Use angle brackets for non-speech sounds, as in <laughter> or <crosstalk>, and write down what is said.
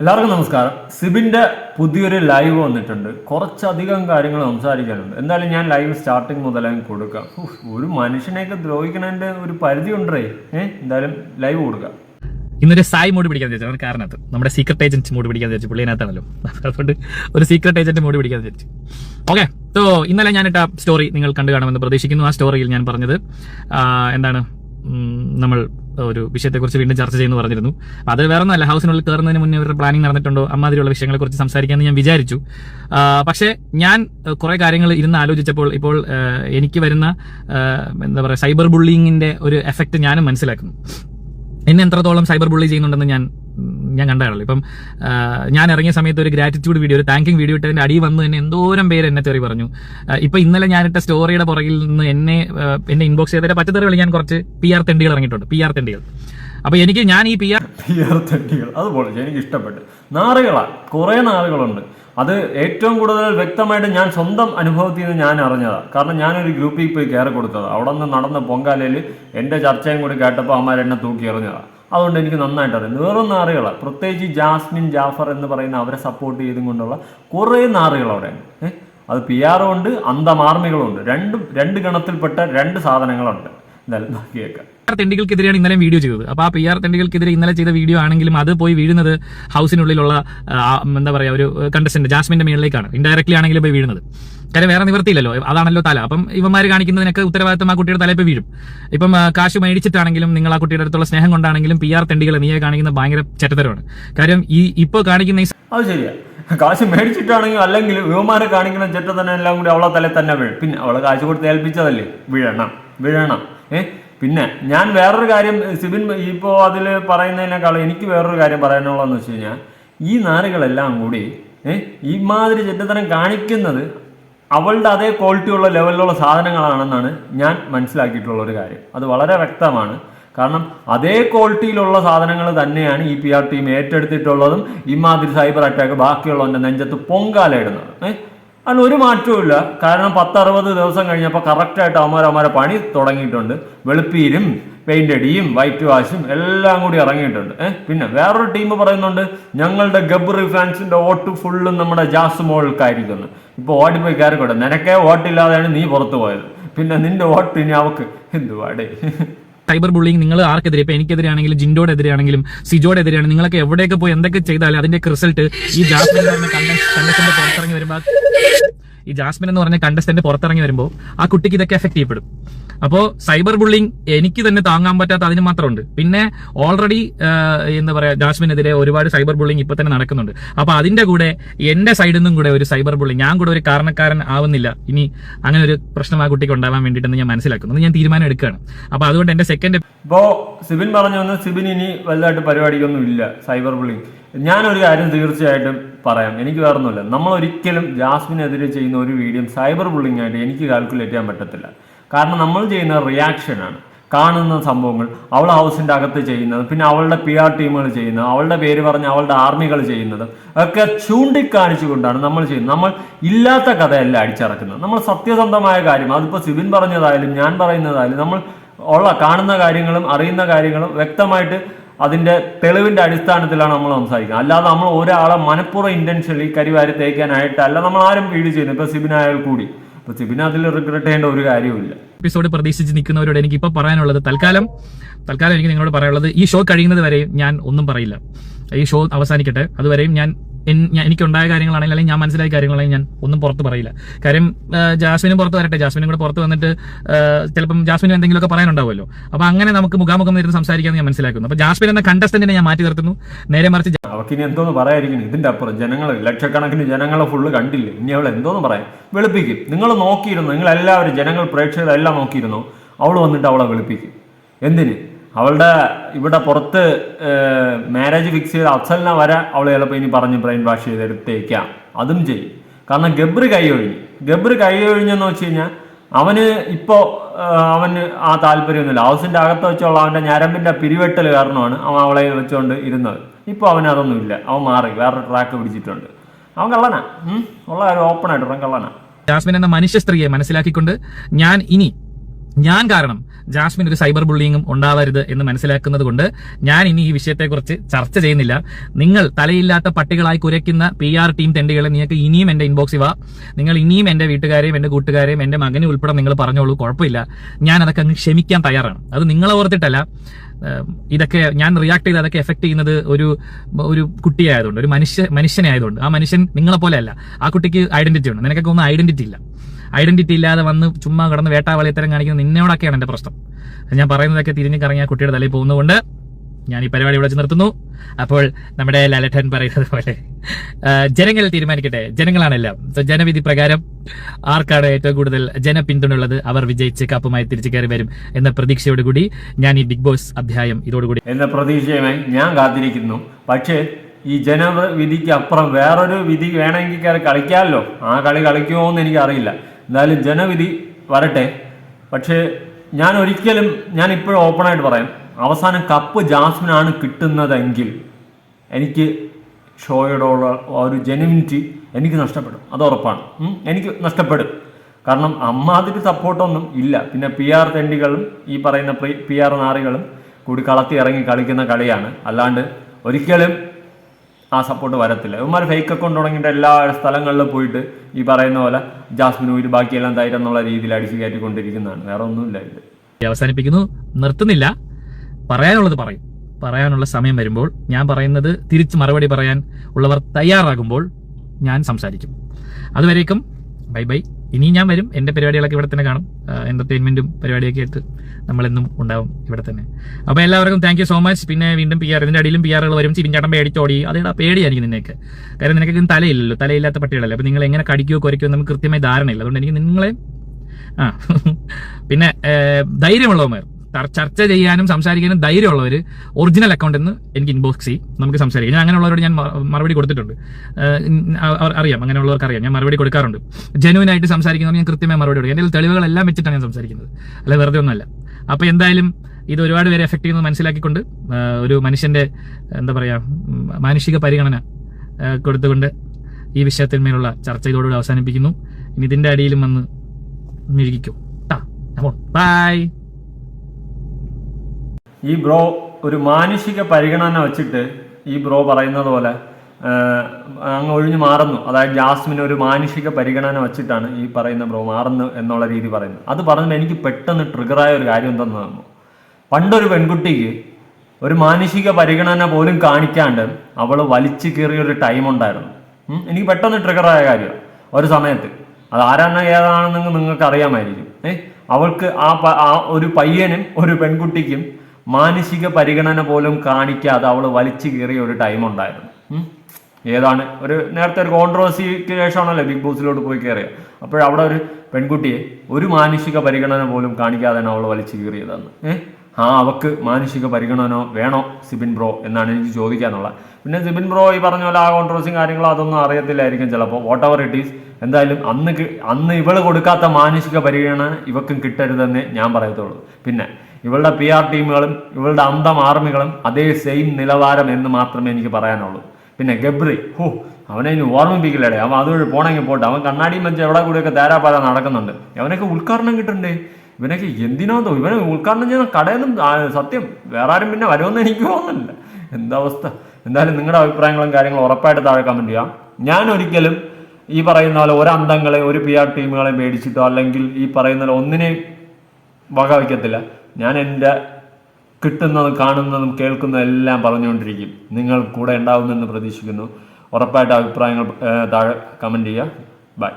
എല്ലാവർക്കും നമസ്കാരം. സിബിന്റെ പുതിയൊരു ലൈവ് വന്നിട്ടുണ്ട്. കുറച്ചധികം കാര്യങ്ങൾ സംസാരിക്കാനുണ്ട്. എന്തായാലും ഞാൻ ലൈവ് സ്റ്റാർട്ടിങ് മുതലേ കൊടുക്കാം. ഒരു മനുഷ്യനെയൊക്കെ ദ്രോഹിക്കുന്നതിന്റെ ഒരു പരിധി ഉണ്ടേ? എന്തായാലും ലൈവ് കൊടുക്കാം. ഇന്നൊരു സായി മോഡ് പിടിക്കാൻ വിചാരിച്ചു. അവരുടെ കാരണത്ത്. നമ്മുടെ സീക്രട്ട് ഏജന്റ് മോഡ് പിടിക്കാൻ വിചാരിച്ചു. പുള്ളിനകത്താണല്ലോ. അതുകൊണ്ട് ഒരു സീക്രട്ട് ഏജന്റ് മോഡ് പിടിക്കാൻ വിചാരിച്ചു. ഓക്കെ സോ ഇന്നലെ ഞാനിട്ട സ്റ്റോറി നിങ്ങൾ കണ്ടു കാണുമെന്ന് പ്രതീക്ഷിക്കുന്നു. ആ സ്റ്റോറിയിൽ ഞാൻ പറഞ്ഞത് എന്താണ്? നമ്മൾ ഒരു വിഷയത്തെക്കുറിച്ച് വീണ്ടും ചർച്ച ചെയ്യുന്നു പറഞ്ഞിരുന്നു. അത് വേറെ ഒന്നല്ല ഹൗസിനുള്ളിൽ കയറുന്നതിന് മുന്നേ ഇവരുടെ പ്ലാനിങ് നടന്നിട്ടുണ്ടോ? അമ്മാതിരിയുള്ള വിഷയങ്ങളെക്കുറിച്ച് സംസാരിക്കാമെന്ന് ഞാൻ വിചാരിച്ചു. പക്ഷെ ഞാൻ കുറെ കാര്യങ്ങൾ ഇരുന്ന് ആലോചിച്ചപ്പോൾ ഇപ്പോൾ എനിക്ക് വരുന്ന എന്താ പറയുക സൈബർ ബുള്ളിങ്ങിന്റെ ഒരു എഫക്റ്റ് ഞാനും മനസ്സിലാക്കുന്നു. എന്നെ എത്രത്തോളം സൈബർ ബുള്ളി ചെയ്യുന്നുണ്ടെന്ന് ഞാൻ ഞാൻ കണ്ടാണല്ലോ ഇപ്പം ഞാൻ ഇറങ്ങിയ സമയത്ത് ഒരു ഗ്രാറ്റിറ്റ്യൂഡ് വീഡിയോ ഒരു താങ്കിങ് വീഡിയോ ഇട്ടതിന്റെ അടി വന്ന് തന്നെ എന്തോരം പേര് എന്നെ തെറി പറഞ്ഞു. ഇപ്പൊ ഇന്നലെ ഞാനിട്ട സ്റ്റോറിയുടെ പുറകിൽ നിന്ന് എന്നെ എന്റെ ഇൻബോക്സ് ചെയ്തതിന്റെ വിളി ഞാൻ കുറച്ച് പി ആർ തെണ്ടികൾ ഇറങ്ങിയിട്ടുണ്ട്. പി ആർ തെണ്ടികൾ. അപ്പൊ എനിക്ക് ഞാൻ ഈ പി ആർ പി ആർ അത് പൊളിച്ചു എനിക്ക് ഇഷ്ടപ്പെട്ടു നാറുകളാ. കുറെ നാറുകളുണ്ട്. അത് ഏറ്റവും കൂടുതൽ വ്യക്തമായിട്ട് ഞാൻ സ്വന്തം അനുഭവത്തിൽ നിന്ന് ഞാൻ അറിഞ്ഞതാണ് കാരണം ഞാനൊരു ഗ്രൂപ്പിൽ പോയി കയറി കൊടുത്തത്. അവിടെ നിന്ന് നടന്ന പൊങ്കാലയിൽ എന്റെ ചർച്ചയും കൂടി കേട്ടപ്പോൾ അമ്മമാരെന്നെ തൂക്കി എറിഞ്ഞതാണ് അതുകൊണ്ട് എനിക്ക് നന്നായിട്ട് അറിയാം. വേറെ നാറുകളാണ് പ്രത്യേകിച്ച് ജാസ്മിൻ ജാഫർ എന്ന് പറയുന്ന അവരെ സപ്പോർട്ട് ചെയ്തും കൊണ്ടുള്ള കുറേ നാറുകൾ അവിടെയാണ് ഏഹ് അത് പി ആറും ഉണ്ട് രണ്ടും രണ്ട് ഗണത്തിൽപ്പെട്ട രണ്ട് സാധനങ്ങളുണ്ട്. എന്തായാലും തെണ്ടികൾക്കെതിരെയാണ് ഇന്നലെ വീഡിയോ ചെയ്തത്. അപ്പോൾ ആ പി ആർ തെണ്ടികൾക്കെതിരെ ഇന്നലെ ചെയ്ത വീഡിയോ ആണെങ്കിലും അത് പോയി വീഴുന്നത് ഹൗസിനുള്ളിലുള്ള എന്താ പറയാ ഒരു കണ്ടസ്റ്റന്റ് ജാസ്മിന്റെ മേളിലേക്കാണ്. ഇൻഡയറക്ട്ലി ആണെങ്കിലും പോയി വീഴുന്നത്. കാര്യം വേറെ നിവർത്തിയില്ലല്ലോ അതാണല്ലോ തല. അപ്പം ഇവന്മാർ കാണിക്കുന്നതിനൊക്കെ ഉത്തരവാദിത്തം ആ കുട്ടിയുടെ തലയിൽ വീഴും. ഇപ്പം കാശ് മേടിച്ചിട്ടാണെങ്കിലും നിങ്ങൾ ആ കുട്ടിയുടെ അടുത്തുള്ള സ്നേഹം കൊണ്ടാണെങ്കിലും പി ആർ തെണ്ടികളെ നീയെ കാണിക്കുന്ന ഭയങ്കര ചരിത്രമാണ്. കാര്യം ഈ ഇപ്പോൾ കാണിക്കുന്ന അത് ശരിയാ. കാശ് മേടിച്ചിട്ടാണെങ്കിൽ അല്ലെങ്കിൽ യുവമാരെ കാണിക്കുന്ന ചെറ്റ തന്നെ എല്ലാം കൂടി അവളെ തലേ തന്നെ വീഴും. പിന്നെ അവളെ കാശ് കൊടുത്ത് ഏൽപ്പിച്ചതല്ലേ? വീഴണം. വീഴണം. ഏ? പിന്നെ ഞാൻ വേറൊരു കാര്യം സിബിൻ ഇപ്പോൾ അതിൽ പറയുന്നതിനേക്കാളും എനിക്ക് വേറൊരു കാര്യം പറയാനുള്ളതെന്ന് വെച്ച് കഴിഞ്ഞാൽ ഈ നാരുകളെല്ലാം കൂടി ഏഹ് ഈ മാതിരി ചെറ്റത്തരം കാണിക്കുന്നത് അവളുടെ അതേ ക്വാളിറ്റിയുള്ള ലെവലിലുള്ള സാധനങ്ങളാണെന്നാണ് ഞാൻ മനസ്സിലാക്കിയിട്ടുള്ള ഒരു കാര്യം. അത് വളരെ വ്യക്തമാണ്. കാരണം അതേ ക്വാളിറ്റിയിലുള്ള സാധനങ്ങൾ തന്നെയാണ് ഈ പി ആർ ടീം ഏറ്റെടുത്തിട്ടുള്ളതും ഇമാതിരി സൈബർ അറ്റാക്ക് ബാക്കിയുള്ളവന്റെ നെഞ്ചത്ത് പൊങ്കാലയിടുന്നത് ഏഹ് അതിന് ഒരു മാറ്റവും കാരണം പത്തറുപത് ദിവസം കഴിഞ്ഞപ്പോൾ കറക്റ്റായിട്ട് അവന്മാർ അവന്മാരെ പണി തുടങ്ങിയിട്ടുണ്ട്. വെളുപ്പീരും പെയിന്റ് അടിയും വൈറ്റ് വാഷും എല്ലാം കൂടി ഇറങ്ങിയിട്ടുണ്ട്. ഏഹ് പിന്നെ വേറൊരു ടീം പറയുന്നുണ്ട് ഞങ്ങളുടെ ഗബ്രി ഫാൻസിന്റെ വോട്ട് ഫുള്ളും നമ്മുടെ ജാസ് മോൾക്കായിരിക്കുന്നു. ഇപ്പോൾ ഓടിപ്പോയി കയറിക്കോട്ടെ. നിനക്കേ വോട്ടില്ലാതെയാണ് നീ പുറത്തു പോയത്. പിന്നെ നിന്റെ വോട്ട് ഇനി അവക്ക് എന്തുവാടേ? സൈബർ ബുള്ളിങ് നിങ്ങൾ ആർക്കെതിരെ? ഇപ്പൊ എനിക്കെതിരെയാണെങ്കിലും ജിൻഡോയുടെ എതിരെയാണെങ്കിലും സിജോയുടെ എതിരെയാണ് നിങ്ങളൊക്കെ എവിടെയൊക്കെ പോയി എന്തൊക്കെ ചെയ്താലും അതിന്റെ റിസൾട്ട് ഈ ജാസ്മിൻ പറഞ്ഞ കണ്ടസ്റ്റന്റ് പുറത്തിറങ്ങി വരുമ്പോൾ ഈ ജാസ്മിൻ എന്ന് പറഞ്ഞ കണ്ടസ്റ്റന്റ് പുറത്തിറങ്ങി വരുമ്പോൾ ആ കുട്ടിക്ക് ഇതൊക്കെ എഫക്ട് ചെയ്യപ്പെടും. അപ്പോൾ സൈബർ ബുള്ളിങ് എനിക്ക് തന്നെ താങ്ങാൻ പറ്റാത്ത അതിന് മാത്രമുണ്ട്. പിന്നെ ഓൾറെഡി എന്താ പറയുക ജാസ്മിനെതിരെ ഒരുപാട് സൈബർ ബുള്ളിങ് ഇപ്പൊ തന്നെ നടക്കുന്നുണ്ട്. അപ്പോൾ അതിന്റെ കൂടെ എന്റെ സൈഡിൽ നിന്നും കൂടെ ഒരു സൈബർ ബുള്ളിങ് ഞാൻ കൂടെ ഒരു കാരണക്കാരൻ ആവുന്നില്ല. ഇനി അങ്ങനെ ഒരു പ്രശ്നം ആ കുട്ടിക്ക് ഉണ്ടാവാൻ വേണ്ടിയിട്ടെന്ന് ഞാൻ മനസ്സിലാക്കുന്നു. ഞാൻ തീരുമാനം എടുക്കുകയാണ്. അപ്പോൾ അതുകൊണ്ട് എന്റെ സെക്കൻഡ് ഇപ്പോ സിബിൻ പറഞ്ഞു വന്ന് സിബിൻ ഇനി വലുതായിട്ട് പരിപാടിക്കൊന്നും ഇല്ല സൈബർ ബുള്ളിങ് ഞാനൊരു കാര്യം തീർച്ചയായിട്ടും പറയാം. എനിക്ക് വേറൊന്നുമില്ല. നമ്മൾ ഒരിക്കലും ജാസ്മിനെതിരെ ചെയ്യുന്ന ഒരു വീഡിയോ സൈബർ ബുള്ളിങ് ആയിട്ട് എനിക്ക് കാൽക്കുലേറ്റ് ചെയ്യാൻ പറ്റത്തില്ല. കാരണം നമ്മൾ ചെയ്യുന്ന റിയാക്ഷനാണ്. കാണുന്ന സംഭവങ്ങൾ അവൾ ഹൗസിന്റെ അകത്ത് ചെയ്യുന്നത് പിന്നെ അവളുടെ പി ആർ ടീമുകൾ ചെയ്യുന്നത് അവളുടെ പേര് പറഞ്ഞ് അവളുടെ ആർമികൾ ചെയ്യുന്നത് ഒക്കെ ചൂണ്ടിക്കാണിച്ചുകൊണ്ടാണ് നമ്മൾ ചെയ്യുന്നത്. നമ്മൾ ഇല്ലാത്ത കഥയല്ല അടിച്ചിറക്കുന്നത്. നമ്മൾ സത്യസന്ധമായ കാര്യം അതിപ്പോൾ സിബിൻ പറഞ്ഞതായാലും ഞാൻ പറയുന്നതായാലും നമ്മൾ ഉള്ള കാണുന്ന കാര്യങ്ങളും അറിയുന്ന കാര്യങ്ങളും വ്യക്തമായിട്ട് അതിന്റെ തെളിവിന്റെ അടിസ്ഥാനത്തിലാണ് നമ്മൾ സംസാരിക്കുക അല്ലാതെ നമ്മൾ ഒരാളെ മനഃപൂർവം ഇന്റൻഷനിൽ കരിവാരി തേക്കാനായിട്ടല്ല നമ്മൾ ആരും വീട് ചെയ്യുന്നത്. ഇപ്പൊ സിബിനായാൽ കൂടി. ഇപ്പൊ സിബിന അതിൽ റിഗ്രറ്റ് ചെയ്യേണ്ട ഒരു കാര്യവുമില്ല. എപ്പിസോഡ് പ്രതീക്ഷിച്ച് നിൽക്കുന്നവരോട് എനിക്ക് ഇപ്പോൾ പറയാനുള്ളത് തൽക്കാലം. തൽക്കാലം എനിക്ക് നിങ്ങളോട് പറയാനുള്ളത് ഈ ഷോ കഴിയുന്നത് വരെ ഞാൻ ഒന്നും പറയില്ല. ഈ ഷോ അവസാനിക്കട്ടെ. അതുവരെയും ഞാൻ- എനിക്കുണ്ടായ കാര്യങ്ങളാണെങ്കിൽ അല്ലെങ്കിൽ ഞാൻ മനസ്സിലായ കാര്യങ്ങളാണെങ്കിൽ ഞാൻ ഒന്നും പുറത്ത് പറയില്ല. കാര്യം ജാസ്മിനും പുറത്ത് വരട്ടെ. ജാസ്മിനും കൂടെ പുറത്ത് വന്നിട്ട് ചിലപ്പം ജാസ്മിനും എന്തെങ്കിലുമൊക്കെ പറയാനുണ്ടാവുമല്ലോ. അപ്പൊ അങ്ങനെ നമുക്ക് മുഖാമുഖം നേരിട്ട് സംസാരിക്കാമെന്ന് ഞാൻ മനസ്സിലാക്കുന്നു. അപ്പൊ ജാസ്മിൻ എന്ന കണ്ടസ്റ്റന്റിനെ ഞാൻ മാറ്റി നിർത്തുന്നു. നേരെ മറിച്ച് അവർക്ക് ഇനി എന്തോന്ന് പറയായിരിക്കും ഇതിന്റെ അപ്പുറം ജനങ്ങൾ ലക്ഷക്കണക്കിന് ജനങ്ങളെ ഫുള്ള് കണ്ടില്ല? ഇനി അവൾ എന്തോന്ന് പറയാം? വെളുപ്പിക്കും. നിങ്ങൾ നോക്കിയിരുന്നു. നിങ്ങൾ എല്ലാവരും ജനങ്ങൾ പ്രേക്ഷകരെല്ലാം നോക്കിയിരുന്നു. അവൾ വന്നിട്ട് അവളെ വെളുപ്പിക്കും. എന്തിന്? അവളുടെ ഇവിടെ പുറത്ത് മാരേജ് ഫിക്സ് ചെയ്ത് അഫ്സലിനെ വരെ അവൾ ചിലപ്പോൾ ഇനി പറഞ്ഞ് ബ്രെയിൻ വാഷ് ചെയ്തെടുത്തേക്കാം. അതും ചെയ്യും. കാരണം ഗബ്രി കൈ ഒഴിഞ്ഞു. ഗബ്രി കൈ ഒഴിഞ്ഞെന്ന് വെച്ച് കഴിഞ്ഞാൽ അവന് ഇപ്പോൾ അവന് ആ താല്പര്യമൊന്നുമില്ല. ഹൗസിന്റെ അകത്ത് വെച്ചുള്ള അവന്റെ ഞരമ്പിന്റെ പിരിവെട്ടൽ കാരണമാണ് അവൻ അവളെ വെച്ചുകൊണ്ട് ഇരുന്നത്. ഇപ്പോൾ അവന് അതൊന്നുമില്ല. അവൻ മാറി. വേറൊരു ട്രാക്ക് പിടിച്ചിട്ടുണ്ട്. അവൻ കള്ളനാ. ഉള്ള കാര്യം ഓപ്പൺ ആയിട്ട് അവൻ കള്ളനാ. ജാസ്മിൻ എന്ന മനുഷ്യ സ്ത്രീയെ മനസ്സിലാക്കിക്കൊണ്ട് ഞാൻ ഇനി ഞാൻ കാരണം ജാസ്മിൻ ഒരു സൈബർ ബുള്ളിങ്ങും ഉണ്ടാവരുത് എന്ന് മനസ്സിലാക്കുന്നത് കൊണ്ട് ഞാൻ ഇനി ഈ വിഷയത്തെക്കുറിച്ച് ചർച്ച ചെയ്യുന്നില്ല. നിങ്ങൾ തലയില്ലാത്ത പട്ടികളായി കുരയ്ക്കുന്ന പി ആർ ടീം തെണ്ടികളെ നിങ്ങൾക്ക് ഇനിയും എന്റെ ഇൻബോക്സിൽ വാ. നിങ്ങൾ ഇനിയും എന്റെ വീട്ടുകാരെയും എന്റെ കൂട്ടുകാരെയും എന്റെ മകനെ ഉൾപ്പെടെ നിങ്ങൾ പറഞ്ഞോളൂ. കുഴപ്പമില്ല. ഞാൻ അതൊക്കെ അങ്ങ് ക്ഷമിക്കാൻ തയ്യാറാണ്. അത് നിങ്ങളെ ഓർത്തിട്ടല്ല. ഇതൊക്കെ ഞാൻ റിയാക്ട് ചെയ്ത് അതൊക്കെ എഫക്ട് ചെയ്യുന്നത് ഒരു ഒരു കുട്ടിയായതുകൊണ്ട് ഒരു മനുഷ്യ മനുഷ്യനെ ആയതുകൊണ്ട്. ആ മനുഷ്യൻ നിങ്ങളെ പോലെ അല്ല. ആ കുട്ടിക്ക് ഐഡന്റിറ്റി ഉണ്ട് നിനക്കൊക്കെ ഒന്നും ഐഡന്റിറ്റി ഇല്ല. ഐഡന്റിറ്റി ഇല്ലാതെ വന്ന് ചുമ്മാ കിടന്ന് വേട്ടാവളിത്തരം കാണിക്കുന്ന നിന്നോടൊക്കെയാണ് എന്റെ പ്രശ്നം. ഞാൻ പറയുന്നതൊക്കെ തിരിഞ്ഞു കറങ്ങി ആ കുട്ടിയുടെ തലയിൽ പോകുന്നതുകൊണ്ട് ഞാൻ ഈ പരിപാടി ഇവിടെ നിർത്തുന്നു. അപ്പോൾ നമ്മുടെ ലലഠൻ പറയുന്നത് പോലെ ജനങ്ങൾ തീരുമാനിക്കട്ടെ. ജനങ്ങളാണെല്ലാം. ജനവിധി പ്രകാരം ആർക്കാണ് ഏറ്റവും കൂടുതൽ ജനപിന്തുണയുള്ളത്? അവർ വിജയിച്ച് കപ്പുമായി തിരിച്ചു കയറി വരും എന്ന പ്രതീക്ഷയോടുകൂടി ഞാൻ ഈ ബിഗ് ബോസ് അധ്യായം ഇതോടുകൂടി എന്ന പ്രതീക്ഷയുമായി ഞാൻ കാത്തിരിക്കുന്നു. പക്ഷേ ഈ ജനവിധിക്ക് അപ്പുറം വേറൊരു വിധി വേണമെങ്കിൽ കയറി കളിക്കാമല്ലോ. ആ കളി കളിക്കുമോ എന്ന് എനിക്കറിയില്ല. എന്തായാലും ജനവിധി വരട്ടെ. പക്ഷേ ഞാൻ ഒരിക്കലും ഞാൻ ഇപ്പോഴും ഓപ്പണായിട്ട് പറയാം. അവസാനം കപ്പ് ജാസ്മിനാണ് കിട്ടുന്നതെങ്കിൽ എനിക്ക് ഷോയോടുള്ള ഒരു ജെനുവിനിറ്റി എനിക്ക് നഷ്ടപ്പെടും. അത് ഉറപ്പാണ്. എനിക്ക് നഷ്ടപ്പെടും. കാരണം അമ്മാതിരി സപ്പോർട്ടൊന്നും ഇല്ല. പിന്നെ പി ആർ തെണ്ടികളും ഈ പറയുന്ന പി ആർ നാറികളും കൂടി കളത്തി ഇറങ്ങി കളിക്കുന്ന കളിയാണ്. അല്ലാണ്ട് ഒരിക്കലും ആ സപ്പോർട്ട് വരത്തില്ല. ഇവന്മാർ ഫേക്ക് അക്കൗണ്ട് തുടങ്ങിയിട്ട് എല്ലാ സ്ഥലങ്ങളിലും പോയിട്ട് ഈ പറയുന്ന പോലെ ജാസ്മിൻ ഊര് ബാക്കിയെല്ലാം തൈരെന്നുള്ള രീതിയിൽ അടിച്ചു കയറ്റിക്കൊണ്ടിരിക്കുന്നതാണ്. വേറെ ഒന്നുമില്ല ഇത്. അവസാനിപ്പിക്കുന്നു. നിർത്തുന്നില്ല. പറയാനുള്ളത് പറയും. പറയാനുള്ള സമയം വരുമ്പോൾ ഞാൻ പറയുന്നത് തിരിച്ച് മറുപടി പറയാൻ ഉള്ളവർ തയ്യാറാകുമ്പോൾ ഞാൻ സംസാരിക്കും. അതുവരേക്കും ബൈ ബൈ. ഇനി ഞാൻ വരും. എന്റെ പരിപാടികളൊക്കെ ഇവിടെ തന്നെ കാണും. എന്റർടൈൻമെന്റും പരിപാടിയൊക്കെ ആയിട്ട് നമ്മളെന്നും ഉണ്ടാവും ഇവിടെ തന്നെ. അപ്പോൾ എല്ലാവർക്കും താങ്ക് യു സോ മച്ച് പിന്നെ വീണ്ടും പി ആർ ഇതിന്റെ അടിയിലും പി ആറുകൾ വരും. ചിരിഞ്ചാട്ടം പേടിച്ചോടി അതേടാ പേടിയായിരിക്കും നിന്നേക്ക് കാരണം നിനക്ക് തലയില്ലല്ലോ. തലയില്ലാത്ത പട്ടികളല്ലേ. അപ്പോൾ നിങ്ങൾ എങ്ങനെ കടിക്കുകയോ കുറയ്ക്കുകയോ നമുക്ക് കൃത്യമായി ധാരണയില്ല. അതുകൊണ്ട് എനിക്ക് നിങ്ങളെ ആ <laughs> പിന്നെ ധൈര്യമുള്ളവന്മാർ. ചർച്ച ചെയ്യാനും സംസാരിക്കാനും ധൈര്യമുള്ളവർ ഒറിജിനൽ അക്കൗണ്ട് എന്ന് എനിക്ക് ഇൻബോക്സ് ചെയ്യും. നമുക്ക് സംസാരിക്കാം. ഞാൻ അങ്ങനെയുള്ളവരോട് ഞാൻ മറുപടി കൊടുത്തിട്ടുണ്ട്. അറിയാം. അങ്ങനെയുള്ളവർക്ക് അറിയാം. ഞാൻ മറുപടി കൊടുക്കാറുണ്ട്. ജെനുവിൻ ആയിട്ട് സംസാരിക്കുന്നവർ ഞാൻ കൃത്യമായി മറുപടി കൊടുക്കും. എന്റെ തെളിവുകളെല്ലാം വെച്ചിട്ടാണ് ഞാൻ സംസാരിക്കുന്നത്. അല്ല വെറുതെ ഒന്നുമല്ല. അപ്പോൾ എന്തായാലും ഇത് ഒരുപാട് പേരെ എഫക്ട് ചെയ്യുന്നത് മനസ്സിലാക്കിക്കൊണ്ട് ഒരു മനുഷ്യന്റെ എന്താ പറയാ ഉം, മാനുഷിക പരിഗണന കൊടുത്തുകൊണ്ട് ഈ വിഷയത്തിന്മേലുള്ള ചർച്ച ഇതോടുകൂടി അവസാനിപ്പിക്കുന്നു. ഇനി ഇതിന്റെ അടിയിലും വന്ന് മെഴുകിക്കും ബൈ ഈ ബ്രോ ഒരു മാനുഷിക പരിഗണന വെച്ചിട്ട് ഈ ബ്രോ പറയുന്നത് പോലെ അങ്ങ് ഒഴിഞ്ഞു മാറുന്നു. അതായത് ജാസ്മിൻ ഒരു മാനുഷിക പരിഗണന വെച്ചിട്ടാണ് ഈ പറയുന്ന ബ്രോ മാറുന്നു എന്നുള്ള രീതി പറയുന്നത്. അത് പറഞ്ഞിട്ട് എനിക്ക് പെട്ടെന്ന് ട്രിഗറായ ഒരു കാര്യം എന്തെന്ന് പറഞ്ഞു പണ്ടൊരു പെൺകുട്ടിക്ക് ഒരു മാനുഷിക പരിഗണന പോലും കാണിക്കാണ്ട് അവൾ വലിച്ചു കീറിയൊരു ടൈം ഉണ്ടായിരുന്നു. എനിക്ക് പെട്ടെന്ന് ട്രിഗറായ കാര്യം. ഒരു സമയത്ത്. അത് ആരാണ് ഏതാണെന്ന് നിങ്ങൾക്ക് അറിയാമായിരിക്കും. ഏ അവൾക്ക് ആ ഒരു പയ്യനും ഒരു പെൺകുട്ടിക്കും മാനസിക പരിഗണന പോലും കാണിക്കാതെ അവൾ വലിച്ചു കീറിയ ഒരു ടൈം ഉണ്ടായിരുന്നു. ഏതാണ്? ഒരു നേരത്തെ ഒരു കോൺട്രവേഴ്സിക്ക് ശേഷമാണല്ലോ ബിഗ് ബോസിലോട്ട് പോയി കയറിയത് അപ്പോഴവിടെ ഒരു പെൺകുട്ടിയെ ഒരു മാനുഷിക പരിഗണന പോലും കാണിക്കാതെയാണ് അവൾ വലിച്ചു കീറിയതെന്ന്. ഏഹ് ആ അവക്ക് മാനുഷിക പരിഗണന വേണോ സിബിൻ ബ്രോ എന്നാണ് എനിക്ക് ചോദിക്കാനുള്ളത്. പിന്നെ സിബിൻ ബ്രോ ഈ പറഞ്ഞ പോലെ ആ കോൺട്രവേഴ്സിയും കാര്യങ്ങളും അതൊന്നും അറിയത്തില്ലായിരിക്കും ചിലപ്പോൾ. വാട്ട് എവർ ഇറ്റ് ഈസ് എന്തായാലും അന്ന് അന്ന് ഇവൾ കൊടുക്കാത്ത മാനുഷിക പരിഗണന ഇവക്കും കിട്ടരുതെന്ന് ഞാൻ പറയത്തുള്ളൂ. പിന്നെ ഇവളുടെ പി ആർ ടീമുകളും ഇവളുടെ അന്തം ആർമികളും അതേ സെയിം നിലവാരം എന്ന് മാത്രമേ എനിക്ക് പറയാനുള്ളൂ. പിന്നെ ഗബ്രി ഹോ അവനെ ഇനി ഓർമ്മിപ്പിക്കില്ലടേ. അവൻ അതുവഴി പോണെങ്കിൽ പോട്ടെ. അവൻ കണ്ണാടിയും വെച്ച് എവിടെ കൂടെയൊക്കെ തേരാപ്പാര നടക്കുന്നുണ്ട്. അവനൊക്കെ ഉദ്ഘാടനം കിട്ടണ്ടേ? ഇവനൊക്കെ എന്തിനാന്തോ ഇവനെ ഉദ്ഘാടനം ചെയ്യുന്ന കടയിലും സത്യം വേറെ ആരും പിന്നെ വരുമെന്ന് എനിക്ക് തോന്നുന്നില്ല. എന്താ അവസ്ഥ? എന്തായാലും നിങ്ങളുടെ അഭിപ്രായങ്ങളും കാര്യങ്ങളും ഉറപ്പായിട്ട് താഴെ കമന്റ് ചെയ്യാം. ഞാൻ ഒരിക്കലും ഈ പറയുന്ന പോലെ ഒരു അന്തങ്ങളെ ഒരു പി ആർ ടീമുകളെ മേടിച്ചിട്ടോ അല്ലെങ്കിൽ ഈ പറയുന്ന പോലെ ഒന്നിനെയും വക വയ്ക്കത്തില്ല ഞാൻ എന്റെ കിട്ടുന്നതും കാണുന്നതും കേൾക്കുന്നതും എല്ലാം പറഞ്ഞുകൊണ്ടിരിക്കും. നിങ്ങൾ കൂടെ ഉണ്ടാവുമെന്ന് പ്രതീക്ഷിക്കുന്നു. ഉറപ്പായിട്ട് അഭിപ്രായങ്ങൾ താഴെ കമന്റ് ചെയ്യുക. ബൈ